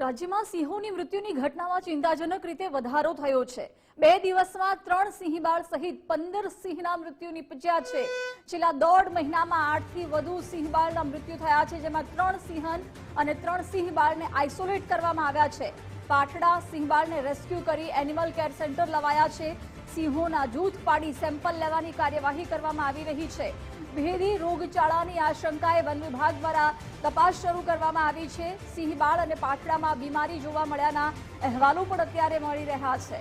રાજ્યમાં સિંહોની મૃત્યુની ઘટનામાં ચિંતાજનક રીતે વધારો થયો છે. બે દિવસમાં ત્રણ સિંહબાળ સહિત પંદર સિંહના મૃત્યુ નિપજ્યા છે. છેલ્લા દોઢ મહિનામાં આઠથી વધુ સિંહબાળના મૃત્યુ થયા છે, જેમાં ત્રણ સિંહન અને ત્રણ સિંહબાળને આઇસોલેટ કરવામાં આવ્યા છે. પાટડા સિંહબાળને રેસ્ક્યુ કરી એનિમલ કેર સેન્ટર લવાયા છે. સિંહોના જૂથ પાડી સેમ્પલ લેવાની કાર્યવાહી કરવામાં આવી રહી છે. ભેદી રોગચાળાની આશંકાએ વન વિભાગ દ્વારા તપાસ શરૂ કરવામાં આવી છે. સિંહબાળ અને પાટડામાં બીમારી જોવા મળ્યાના અહેવાલો પણ અત્યારે મળી રહ્યા છે.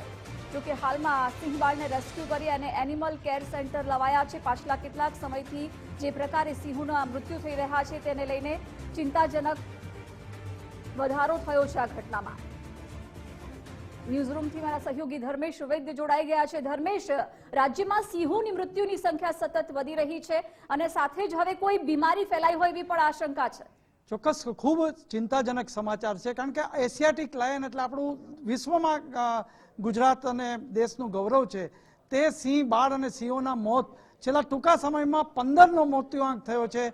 જોકે હાલમાં સિંહબાળને રેસ્ક્યુ કરી અને એનિમલ કેર સેન્ટર લવાયા છે. પાછલા કેટલાક સમયથી જે પ્રકારે સિંહોના મૃત્યુ થઈ રહ્યા છે તેને લઈને ચિંતાજનક વધારો થયો છે આ ઘટનામાં. ન્યૂઝરૂમથી મારા સહયોગી ધર્મેશ વૈદ્ય જોડાઈ ગયા છે. ધર્મેશ, રાજ્યમાં સિંહોની મૃત્યુની સંખ્યા સતત વધી રહી છે અને સાથે જ હવે કોઈ બીમારી ફેલાઈ હોય એવી પણ આશંકા છે. ચોક્કસ, ખૂબ ચિંતાજનક સમાચાર છે કારણ કે એશિયાટિક લાયન એટલે આપણું વિશ્વમાં ગુજરાત અને દેશનું ગૌરવ છે. તે સિંહ, બાળ અને સિંહોના મોત, છેલ્લા ટૂંકા સમયમાં પંદરનો મૃત્યુઆંક થયો છે.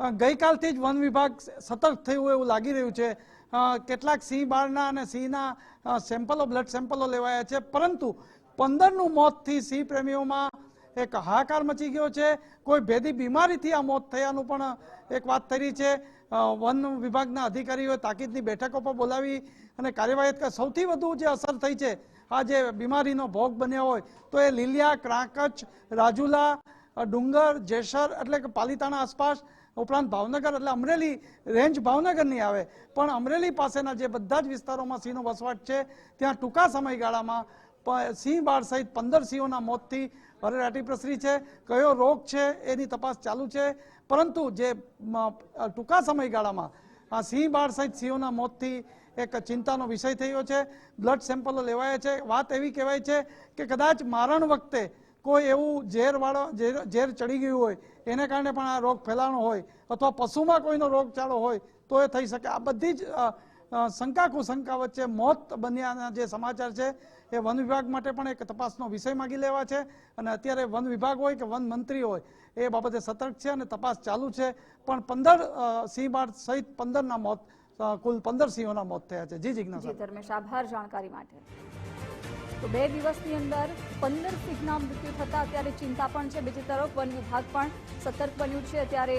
ગઈકાલથી જ વન વિભાગ સતર્ક થયું એવું લાગી રહ્યું છે. કેટલાક સિંહ બાળના અને સિંહના સેમ્પલો બ્લડ સેમ્પલો લેવાયા છે પરંતુ પંદરનું મોતથી સિંહ પ્રેમીઓમાં એક હાહાકાર મચી ગયો છે કોઈ ભેદી બીમારીથી આ મોત થયાનું પણ એક વાત થઈ રહી છે વન વિભાગના અધિકારીઓએ તાકીદની બેઠકો પર બોલાવી અને કાર્યવાહી કરી. સૌથી વધુ જે અસર થઈ છે, આ જે બીમારીનો ભોગ બન્યો હોય, તો એ લીલિયા, ક્રાંકચ, રાજુલા ડુંગર, જેસર એટલે કે પાલિતાણા આસપાસ ઉપરાંત ભાવનગર, એટલે અમરેલી રેન્જ ભાવનગરની આવે. પણ અમરેલી પાસેના જે બધા જ વિસ્તારોમાં સિંહનો વસવાટ છે, ત્યાં ટૂંકા સમયગાળામાં સિંહ બાળ સહિત પંદર સિંહોના મોતથી હરેરાટી પ્રસરી છે. કયો રોગ છે એની તપાસ ચાલુ છે. પરંતુ જે ટૂંકા સમયગાળામાં આ સિંહ બાળ સહિત સિંહોના મોતથી એક ચિંતાનો વિષય થયો છે. બ્લડ સેમ્પલો લેવાયા છે. વાત એવી કહેવાય છે કે કદાચ મારણ વખતે કોઈ એવું ઝેરવાળો, ઝેર ઝેર ચડી ગયું હોય, એને કારણે પણ આ રોગ ફેલાણો હોય, અથવા પશુમાં કોઈનો રોગચાળો હોય, તો એ થઈ શકે. આ બધી જ શંકા કુશંકા વચ્ચે મોત બન્યાના જે સમાચાર છે, એ વન વિભાગ માટે પણ એક તપાસનો વિષય માગી લેવા છે. અને અત્યારે વન વિભાગ હોય કે વન મંત્રી હોય, એ બાબતે સતર્ક છે અને તપાસ ચાલુ છે. પણ પંદર સિંહ બાળ સહિત પંદરના મોત કુલ પંદર સિંહોના મોત થયા છે. જી, જિજ્ઞાસા. ધર્મેશ, આભાર જાણકારી માટે. તો બે દિવસની અંદર પંદર સિંહના મૃત્યુ થતા અત્યારે ચિંતા પણ છે. બીજી તરફ વન વિભાગ પણ સતર્ક બન્યું છે. અત્યારે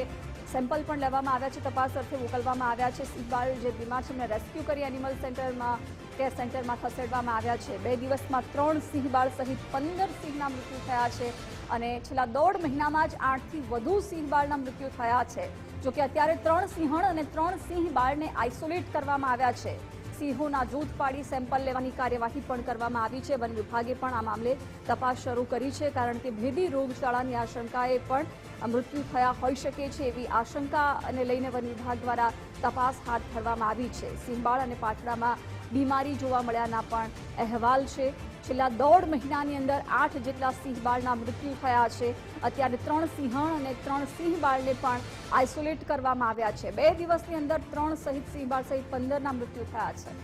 સેમ્પલ પણ લેવામાં આવ્યા છે. તપાસ અર્થે મોકલવામાં આવ્યા છે. સિંહબાળ જે બીમાર છે, એમને રેસ્ક્યુ કરી એનિમલ સેન્ટરમાં, કેર સેન્ટરમાં ખસેડવામાં આવ્યા છે. બે દિવસમાં ત્રણ સિંહબાળ સહિત પંદર સિંહના મૃત્યુ થયા છે અને છેલ્લા દોઢ મહિનામાં જ આઠથી વધુ સિંહબાળના મૃત્યુ થયા છે. જોકે અત્યારે ત્રણ સિંહણ અને ત્રણ સિંહ બાળને આઇસોલેટ કરવામાં આવ્યા છે. સિંહોના જૂથ પાડી સેમ્પલ લેવાની કાર્યવાહી પણ કરવામાં આવી છે. વન વિભાગે પણ આ મામલે તપાસ શરૂ કરી છે, કારણ કે ભેદી રોગચાળાની આશંકાએ પણ મૃત્યુ થયા હોઈ શકે છે એવી આશંકાને લઈને વન વિભાગ દ્વારા તપાસ હાથ ધરવામાં આવી છે. સિંહબાળ અને પાટડામાં બીમારી જોવા મળ્યાના પણ અહેવાલ છે. છેલ્લા દોઢ મહિનાની અંદર આઠ જેટલા સિંહબાળના મૃત્યુ થયા છે. અત્યારે ત્રણ સિંહણ અને ત્રણ સિંહબાળને પણ આઇસોલેટ કરવામાં આવ્યા છે. બે દિવસની અંદર ત્રણ સહિત સિંહબાળ સહિત પંદરના મૃત્યુ થયા છે.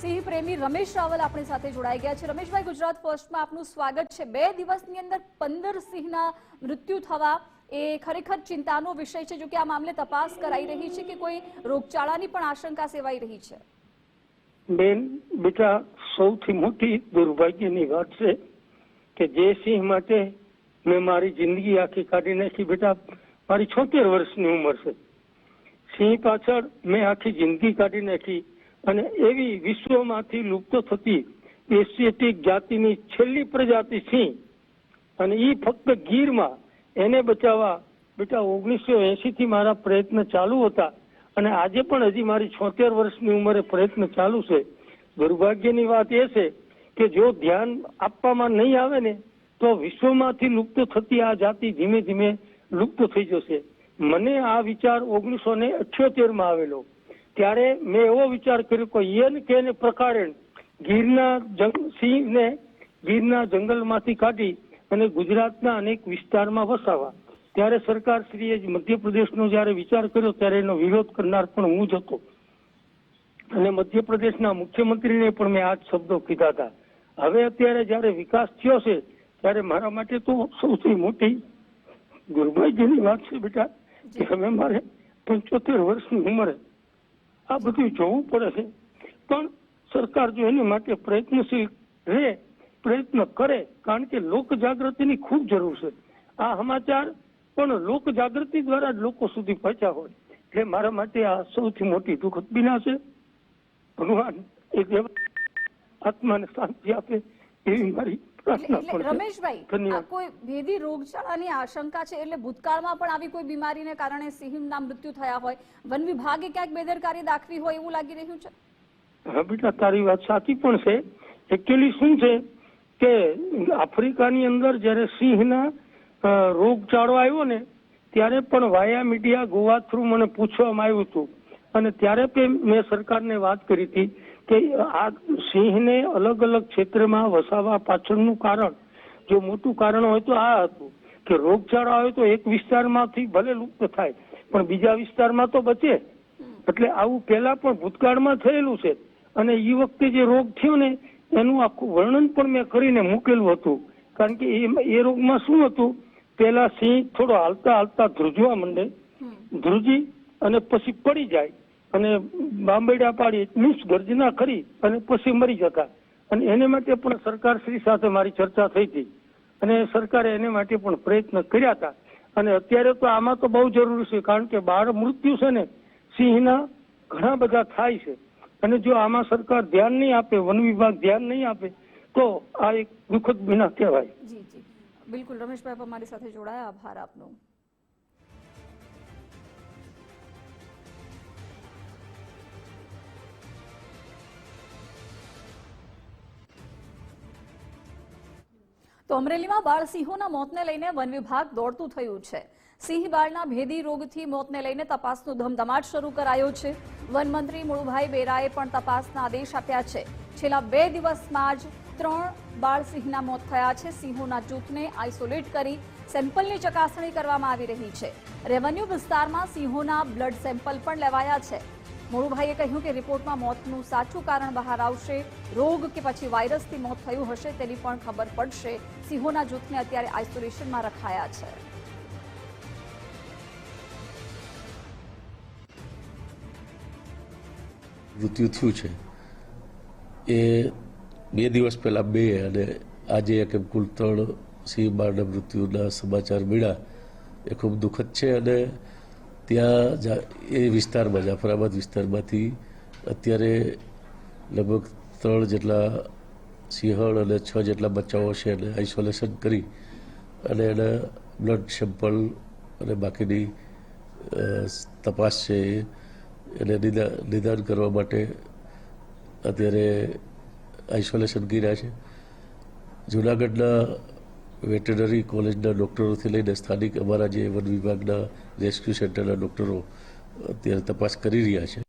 સિંહ પ્રેમી રમેશ રાવલ આપણી સાથે જોડાઈ ગયા છે. રમેશભાઈ, ગુજરાત ફર્સ્ટમાં આપનું સ્વાગત છે. બે દિવસની અંદર પંદર સિંહના મૃત્યુ થવા એ ખરેખર ચિંતાનો વિષય છે જો કે આ મામલે તપાસ કરાઈ રહી છે કે કોઈ રોગચાળાની પણ આશંકા સેવાઈ રહી છે. બેન, બેટા, સૌથી મોટી દુર્ભાગ્યની વાત છે કે જે સિંહ માટે મેં મારી જિંદગી આખી કાઢી નાખી, બેટા. મારી છોતેર વર્ષની ઉંમર છે. સિંહ પાછળ મેં આખી જિંદગી કાઢી નાખી અને એવી વિશ્વમાંથી લુપ્ત થતી એશિયેટિક જાતિની છેલ્લી પ્રજાતિ સિંહ અને એ ફક્ત ગીરમાં એને બચાવવા, બેટા, ઓગણીસો એસી થી મારા પ્રયત્ન ચાલુ હતા. અને આજે પણ હજી મારી છોતેર વર્ષની ઉંમરે પ્રયત્ન ચાલુ છે. દુર્ભાગ્યની વાત એ છે કે જો ધ્યાન આપવામાં નહીં આવે ને, તો વિશ્વમાંથી લુપ્ત થતી આ જાતિ ધીમે ધીમે લુપ્ત થઈ જશે. મને આ વિચાર ઓગણીસો ને અઠ્યોતેરમાં આવેલો. ત્યારે મેં એવો વિચાર કર્યો કે યન કે ને પ્રકારેણ ગીરના જંગ, સિંહને ગીરના જંગલમાંથી કાઢી અને ગુજરાતના અનેક વિસ્તારમાં વસાવા. ત્યારે સરકાર શ્રીએ મધ્યપ્રદેશનો જ્યારે વિચાર કર્યો, ત્યારે એનો વિરોધ કરનાર પણ હું જ હતો. અને મધ્યપ્રદેશના મુખ્યમંત્રીને પણ મેં આ જ શબ્દો કીધા હતા. હવે અત્યારે જ્યારે વિકાસ થયો છે, ત્યારે મારા માટે તો સૌથી મોટી દુર્ભાગ્યની વાત છે બેટા, કે હવે મારે પંચોતેર વર્ષની ઉંમરે આ બધું જોવું પડે છે. પણ સરકાર જો એની માટે પ્રયત્નશીલ રહે, પ્રયત્ન કરે, કારણ કે લોક જાગૃતિની ખૂબ જરૂર છે. આ સમાચાર પણ લોક જાગૃતિ દ્વારા જ લોકો સુધી પહોંચ્યા હોય. એટલે મારા માટે આ સૌથી મોટી દુઃખદ બિના છે. ભગવાન એ આત્માને શાંતિ આપે એવી મારી પણ છે. રમેશભાઈ આ કોઈ ભેદી રોગચાળાની આશંકા છે? એટલે ભૂતકાળમાં પણ આવી કોઈ બીમારીને કારણે સિંહના મૃત્યુ થયા હોય? વન વિભાગે ક્યાંક બેદરકારી દાખવી હોય એવું લાગી રહ્યું છે? હા બેટા તારી વાત સાચી પણ છે. એકચ્યુઅલી શું છે કે આફ્રિકાની અંદર જ્યારે સિંહના રોગચાળો આવ્યો ને, ત્યારે પણ વાયા મીડિયા ગોવા થ્રુ મને પૂછવામાં આવ્યું હતું. અને ત્યારે પણ મેં સરકારને વાત કરી હતી કે આ સિંહને અલગ અલગ ક્ષેત્રમાં વસાવવા પાછળનું કારણ, જો મોટું કારણ હોય તો આ હતું. કે રોગચાળો આવે તો એક વિસ્તારમાંથી ભલે લુપ્ત થાય, પણ બીજા વિસ્તારમાં તો બચે. એટલે આવું પહેલા પણ ભૂતકાળમાં થયેલું છે. અને એ વખતે જે રોગ થયો ને, એનું આખું વર્ણન પણ મેં કરીને મૂકેલું હતું. કારણ કે એ રોગમાં શું હતું? પહેલા સિંહ થોડો હાલતા હાલતા ધ્રુજવા માંડે. ધ્રુજી અને પછી પડી જાય. અને બાંબેડા પાડી મીન્સ ગર્જના કરી અને પછી મરી જતા. અને એને માટે પણ સરકાર શ્રી સાથે મારી ચર્ચા થઈ હતી. અને સરકારે એને માટે પણ પ્રયત્ન કર્યા હતા. અને અત્યારે તો આમાં તો બહુ જરૂરી છે કારણ કે બાળ મૃત્યુ છે ને સિંહના ઘણા બધા થાય છે. અને જો આમાં સરકાર ધ્યાન નહીં આપે વન વિભાગ ધ્યાન નહીં આપે તો આ એક દુઃખદ વિના કહેવાય. જી જી. બિલકુલ રમેશભાઈ અમારી સાથે જોડાયા. આભાર આપનો. તો અમરેલીમાં બાળસિંહોના મોતને લઈને વન વિભાગ દોડતું થયું છે. સિંહ બાળના ભેદી રોગથી મોતને લઈને તપાસનો ધમધમાટ શરૂ કરાયો છે. વન મંત્રી મુળુભાઈ બેરાએ પણ તપાસના આદેશ આપ્યા છે. છેલ્લા બે દિવસમાં જ ત્રણ બાળસિંહના મોત થયા છે. સિંહોના જૂથને આઇસોલેટ કરી સેમ્પલની ચકાસણી કરવામાં આવી રહી છે. રેવન્યુ વિસ્તારમાં સિંહોના બ્લડ સેમ્પલ પણ લેવાયા છે. મોળુભાઈએ કહ્યું કે રિપોર્ટમાં મોતનું સાચું કારણ બહાર આવશે. રોગ કે પછી વાયરસથી મોત થયું હશે તેની પણ ખબર પડશે. સિંહોના જૂથને અત્યારે આઇસોલેશનમાં રખાયા છે. મૃત્યુ થયું છે. એ બે દિવસ પહેલાં બે અને આજે એક એમ કુલ ત્રણ સિંહ બાળના મૃત્યુના સમાચાર મળ્યા. એ ખૂબ દુઃખદ છે અને ત્યાં એ વિસ્તારમાં, જાફરાબાદ વિસ્તારમાંથી અત્યારે લગભગ ત્રણ જેટલા સિંહણ અને છ જેટલા બચ્ચાઓ છે એને આઇસોલેશન કરી અને એના બ્લડ સેમ્પલ અને બાકીની તપાસ છે એને નિદાન નિદાન કરવા માટે અત્યારે આઇસોલેશન કર્યા છે. જુનાગઢના વેટરનરી કોલેજના ડૉક્ટરોથી લઈને સ્થાનિક અમારા જે વન વિભાગના રેસ્ક્યુ સેન્ટરના ડૉક્ટરો અત્યારે તપાસ કરી રહ્યા છે.